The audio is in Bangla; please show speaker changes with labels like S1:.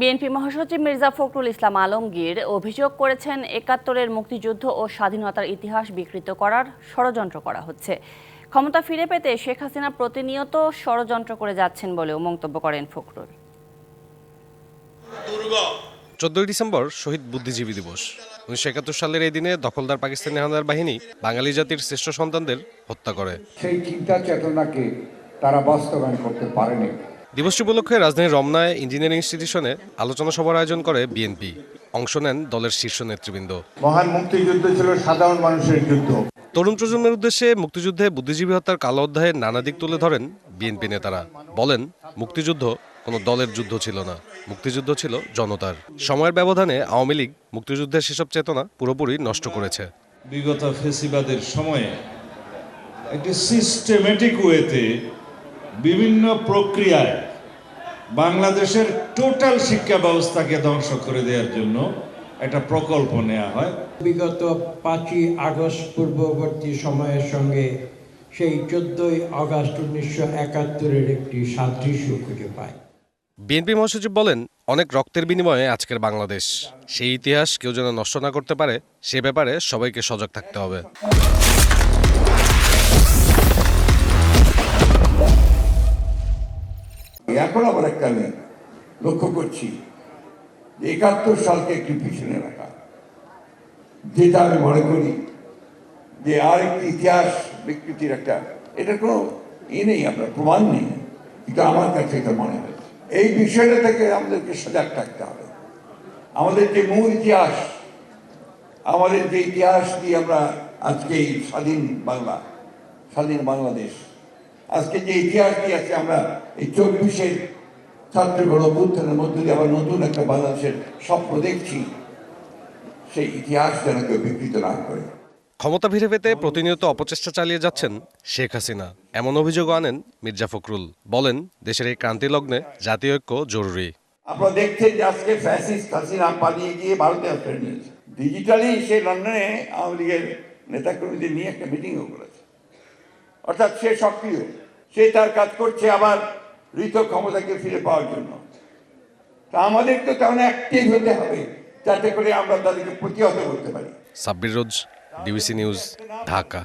S1: বিএনপি মহাসচিব মির্জা ফখরুল ইসলাম আলমগীর অভিযোগ করেছেন একাত্তরের মুক্তিযুদ্ধ ও স্বাধীনতার ইতিহাস বিকৃত করার ষড়যন্ত্র করা হচ্ছে। ক্ষমতা ফিরে পেতে শেখ হাসিনা প্রতিনিয়ত ষড়যন্ত্র করে যাচ্ছেন বলেও মন্তব্য করেন ফখরুল।
S2: চোদ্দই ডিসেম্বর শহীদ বুদ্ধিজীবী দিবস। উনিশশো একাত্তর সালের এই দিনে দখলদার পাকিস্তানি হানাদার বাহিনী বাঙালি জাতির শ্রেষ্ঠ সন্তানদের হত্যা করে।
S3: সেই চিন্তা চেতনাকে তারা বাস্তবায়ন করতে পারেনি।
S2: দিবসটি উপলক্ষে রাজধানীর রমনায় ইঞ্জিনিয়ারিং ইনস্টিটিউশনে আলোচনা সভার আয়োজন করে বিএনপি। অংশ নেন দলের শীর্ষ নেতৃবৃন্দ।
S3: মহান মুক্তিযুদ্ধ ছিল সাধারণ মানুষের যুদ্ধ।
S2: তরুণ প্রজন্মের উদ্দেশ্যে মুক্তিযুদ্ধে বুদ্ধিজীবী হত্যার কালো অধ্যায়ের নানা দিক তুলে ধরেন বিএনপি নেতারা। বলেন মুক্তিযুদ্ধ কোনো দলের যুদ্ধ ছিল না। মুক্তিযুদ্ধ ছিল জনতার। সময়ের ব্যবধানে আওয়ামী লীগ মুক্তিযুদ্ধের সেসব চেতনা পুরোপুরি নষ্ট করেছে।
S4: বিগত ফেসিবাদের সময়ে একটি সিস্টেমেটিক ওয়েতে বিভিন্ন প্রক্রিয়ায় বাংলাদেশের টোটাল শিক্ষা ব্যবস্থাকে ধ্বংস করে দেওয়ার জন্য একটা প্রকল্প নেওয়া হয়।
S5: বিগত পাঁচই আগস্ট পূর্ববর্তী সময়ের সঙ্গে সেই চোদ্দই আগস্ট উনিশশো একাত্তরের একটি সাদৃশ্য খুঁজে পায়।
S2: বিএনপি মহাসচিব বলেন অনেক রক্তের বিনিময়ে আজকের বাংলাদেশ। সেই ইতিহাস কেউ যেন নষ্ট না করতে পারে সে ব্যাপারে সবাইকে সজাগ থাকতে হবে।
S6: এখন আবার একটা আমি লক্ষ্য করছি, একাত্তর সালকে একটু পিছনে রাখা। যেটা আমি মনে করি যে আর আরেকটি ইতিহাস বিকৃতির একটা, এটার কোনো ই নেই, আপনার প্রমাণ নেই। কিন্তু আমার কাছে এটা মনে হয়েছে এই বিষয়টা থেকে আমাদেরকে সজাগ থাকতে হবে। আমাদের যে মূল ইতিহাস, আমাদের যে ইতিহাস দিয়ে আমরা আজকে এই স্বাধীন বাংলা, স্বাধীন বাংলাদেশ আজকে যে ইতিহাস দিয়ে আছে আমরা এই চব্বিশের ছাত্র গণঅভ্যুত্থানের মধ্য দিয়ে আবার নতুন একটা বাংলাদেশের স্বপ্ন দেখছি। সেই ইতিহাস যেন কেউ বিকৃত না করে।
S2: ক্ষমতা ফিরে পেতে প্রতিনিয়ত অপচেষ্টা চালিয়ে যাচ্ছেন শেখ হাসিনা। এমন অভিযোগ আনেন মির্জা ফখরুল। বলেন দেশের এই ক্রান্তি লগ্নে জাতীয় ঐক্য জরুরি।
S6: আপনারা দেখছেন যে আজকে ফ্যাসিস্ট হাসিনা পালিয়ে গিয়ে ভারতে আশ্রয় নিয়েছে। ডিজিটালি সে লন্ডনে আওয়ামী লীগের নেতাকর্মীদের নিয়ে একটা মিটিংও করেছে। অর্থাৎ সে সক্রিয়। সে তার কাজ করছে আবার ঋত ক্ষমতাকে ফিরে পাওয়ার জন্য। তা আমাদের তো তেমন অ্যাক্টিভ হতে হবে, যাতে করে আমরা তাদেরকে প্রতিহত করতে পারি।
S2: Sabbir Roz, DBC news, Dhaka.